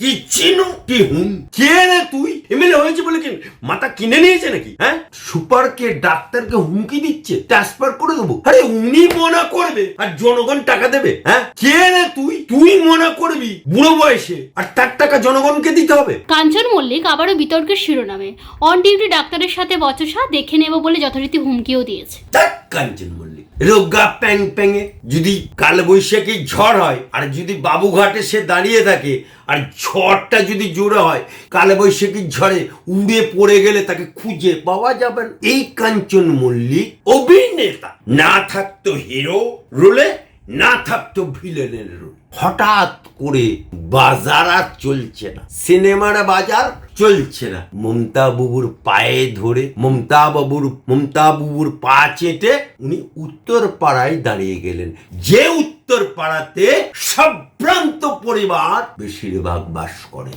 কি চিনু? কি হুম? কে রে তুই? এমএলএ হয়েছে বলে কি মাথা কিনে নিয়েছে নাকি হ্যাঁ? সুপারকে ডাক্তারকে হুমকি দিচ্ছে ট্রান্সফার করে দেবো। আরে উনি মনা করবে আর জনগণ টাকা দেবে হ্যাঁ? কে রে তুই? তুই মনা করবি বুড়ো বয়সে আর তার টাকা জনগণকে দিতে হবে। কাঞ্চন মল্লিক আবারও বিতর্কের শিরোনামে। অন ডিউটি ডাক্তারের সাথে বচসা দেখে নেব বলে যথারীতি হুমকিও দিয়েছে। কাঞ্চন মল্লিক। রোগা প্যাং প্যাঙে। যদি কালবৈশাখী ঝড় হয়, আর যদি বাবুঘাটে সে দাঁড়িয়ে থাকে, আর ঝড়টা যদি জোরে হয় কালবৈশাখীর ঝড়ে উড়ে পড়ে গেলে তাকে খুঁজে পাওয়া যাবে এই কাঞ্চন মল্লিক অভিনেতা। না থাকতো হিরো, রোলে না থাকতো ভিলেনের রোল হঠাৎ করে বাজার আর চলছে না, সিনেমার বাজার চলছে না। মমতা বাবুর পায়ে ধরে মমতা বাবুর মমতা বাবুর পা চেটে উনি উত্তর পাড়ায় দাঁড়িয়ে গেলেন। যে উত্তর পাড়াতে সম্ভ্রান্ত পরিবার বেশিরভাগ বাস করে,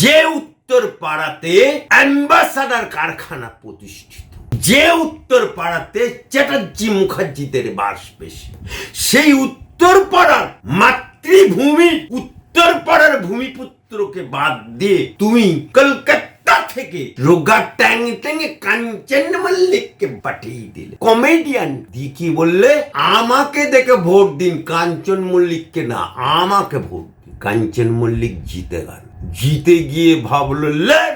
যে উত্তর পাড়াতে অ্যাম্বাসাডার কারখানা প্রতিষ্ঠিত যে উত্তর পাড়াতে চ্যাটার্জি মুখার্জিদের বাস বেশি সেই উত্তর পাড়ার মাতৃভূমি উত্তর পাড়ার ভূমিপুত্রকে বাদ দিয়ে তুমি কলকাতা থেকে রোগা ট্যাং ট্যাঙে কাঞ্চন মল্লিককে পাঠিয়ে দিলে। কমেডিয়ান দিয়ে কি বললে আমাকে দেখে ভোট দিন কাঞ্চন মল্লিককে না আমাকে ভোট দিন। কাঞ্চন মল্লিক জিতে গেল। জিতে গিয়ে ভাবলো লে মেরে লে,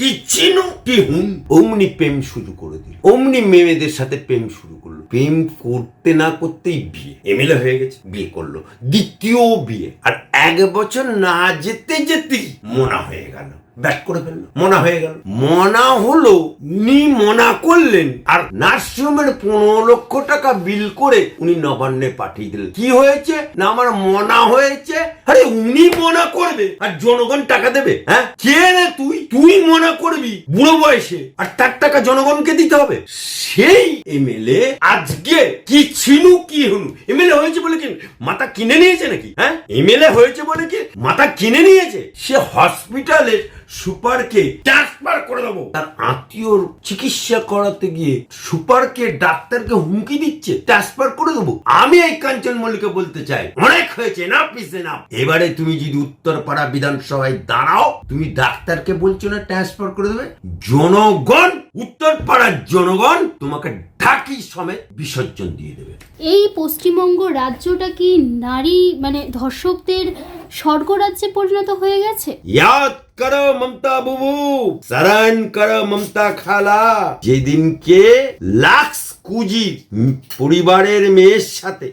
কি চিনু? কি হুম? অমনি প্রেম শুরু করে দিল। অমনি মেয়েদের সাথে প্রেম শুরু করল। প্রেম করতে না করতেই বিয়ে। এমএলএ হয়ে গেছে, বিয়ে করল। দ্বিতীয় বিয়ে। আর এক বছর না যেতে যেতেই মনা হয়ে গেল। ব্যাক করে ফেলল। মনা হয়ে গেল। মনা হলো, উনি মনা করলেন। আর নার্সিংহোমের পনেরো লক্ষ টাকা বিল করে উনি নবান্নে পাঠিয়ে দিলেন। কি হয়েছে? না, আমার মনা হয়েছে আরে উনি মনা করবে আর জনগণ টাকা দেবে হ্যাঁ? কে রে তুই? তুই মনা করবি বুড়ো বয়সে, আর তার টাকা জনগণকে দিতে হবে? সেই এমএলএ আজকে কি ছিনু কি হলো এমএলএ হয়েছে বলে কি মাথা কিনে নিয়েছে নাকি হ্যাঁ? এমএলএ হয়েছে বলে কি মাথা কিনে নিয়েছে? সে হসপিটালে সুপারকে ট্রান্সফার করে দেবো। তার আত্মীয়র চিকিৎসা করাতে গিয়ে সুপারকে ডাক্তারকে হুমকি দিচ্ছে ট্রান্সফার করে দেবো। আমি এই কাঞ্চন মল্লিকে বলতে চাই অনেক হয়েছে না পিছে না এবারে তুমি যদি উত্তরপাড়া বিধানসভায় দাঁড়াও তুমি ডাক্তারকে বলছো না ট্রান্সফার করে দেবে? জনগণ উত্তরপাড়ার জনগণ তোমাকে ঢাকি সমেত বিসর্জন দিয়ে দেবে। এই পশ্চিমবঙ্গ রাজ্যটা কি নারী মানে ধর্ষকদের স্বর্গরাজ্যে পরিণত হয়ে গেছে? याद কর মমতা বুবু। শরণ কর মমতা খালা। যেদিনকে লাক্স কুজির পরিবারের মেয়ের সাথে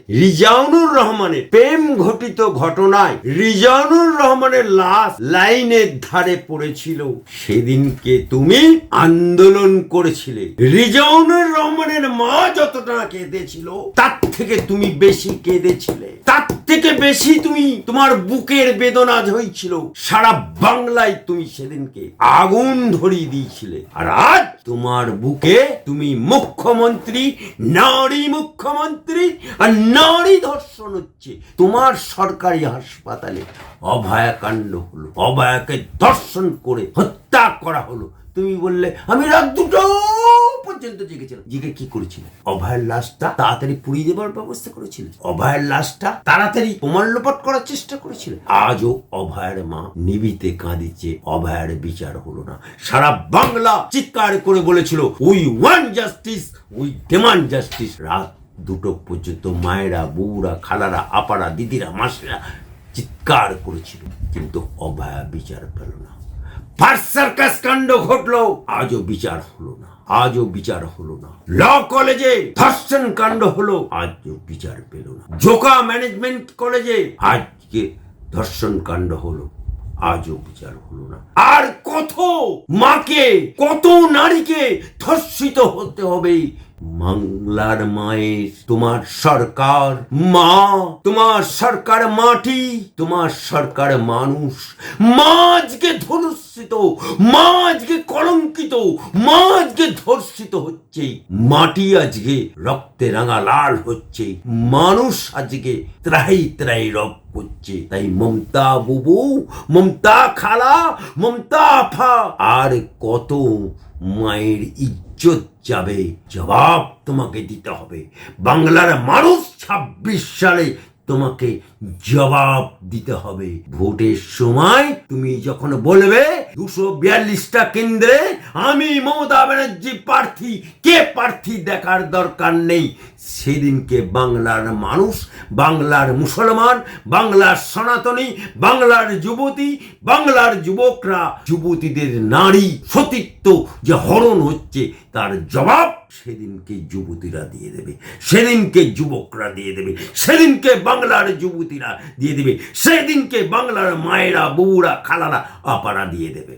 রহমানের প্রেম ঘটিত ঘটনায় রিজাউনুর রহমানের লাশ লাইনের ধারে পড়েছিল, সেদিনকে তুমি আন্দোলন করেছিলে। রিজাউনুর রহমানের মা যতটা কেঁদেছিল, তার থেকে তুমি বেশি কেঁদেছিলে। তার থেকে বেশি তুমি তোমার বুকের বেদনা হয়েছিল সারা বাংলায় তুমি সেদিনকে আগুন ধরিয়ে দিয়েছিলে। আর আজ তোমার বুকে তুমি মুখ্যমন্ত্রী, নারী মুখ্যমন্ত্রী আর নারী ধর্ষণ হচ্ছে। তোমার সরকারি হাসপাতালে অভয়াকাণ্ড হলো, অভয়াকে ধর্ষণ করে হত্যা করা হলো। তুমি বললে, আমি রাত দুটো পর্যন্ত জেগেছিলাম জেগে কি করেছিলে অভয়ের লাশটা তাড়াতাড়ি পুড়িয়ে দেবার ব্যবস্থা করেছিলে অভয়ের লাশটা তাড়াতাড়ি প্রমাণ করার চেষ্টা করেছিলে আজও অভয়ের মা নিবিতে কাঁদিচ্ছে, অভয়ের বিচার হলো না। সারা বাংলা চিৎকার করে বলেছিল we want justice we demand justice রাত দুটো পর্যন্ত মায়েরা, বউরা, খালারা, আপারা, দিদিরা, মাসিরা চিৎকার করেছিল। কিন্তু অভয়া বিচার পেল না। ফার্স্ট সার্কাস কাণ্ড ঘটলো, আজও বিচার হলো না। আজও বিচার হলো না। ল কলেজে ধর্ষণ কাণ্ড হলো, আজও বিচার পেল না। জোকা ম্যানেজমেন্ট কলেজে আজকে ধর্ষণ কাণ্ড হলো, আজও বিচার হলো না। আর কত মাকে, কত নারীকে ধর্ষিত হতে হবে বাংলার মায়ের তোমার সরকার মা, তোমার সরকার মাটি, তোমার সরকার মানুষ। মা আজকে ধর্ষিত মা আজকে কলঙ্কিত মা আজকে ধর্ষিত হচ্ছে। মাটি আজকে রক্তে রাঙা লাল হচ্ছে। মানুষ আজকে ত্রাহি ত্রাহি রব করছে তাই মমতা বুবু, মমতা খালা, মমতা আফা, আর কত মায়ের ইজ্জত যাবে জবাব তোমাকে দিতে হবে। বাংলার মানুষ ছাব্বিশ সালে তোমাকে জবাব দিতে হবে। ভোটের সময় তুমি যখন বলবে, দুশো বিয়াল্লিশটা কেন্দ্রে আমি মমতা ব্যানার্জি প্রার্থী, কে প্রার্থী দেখার দরকার নেই? সেদিনকে বাংলার মানুষ, বাংলার মুসলমান, বাংলার সনাতনী, বাংলার যুবতী, বাংলার যুবকরা, যুবতীদের নারী সতীত্ব যে হরণ হচ্ছে, তার জবাব সেদিনকে যুবতীরা দিয়ে দেবে, সেদিনকে যুবকরা দিয়ে দেবে, সেদিনকে বাংলার যুবতীরা দিয়ে দেবে, সেদিনকে বাংলার মায়েরা, বউরা, খালারা আপারা দিয়ে দেবে।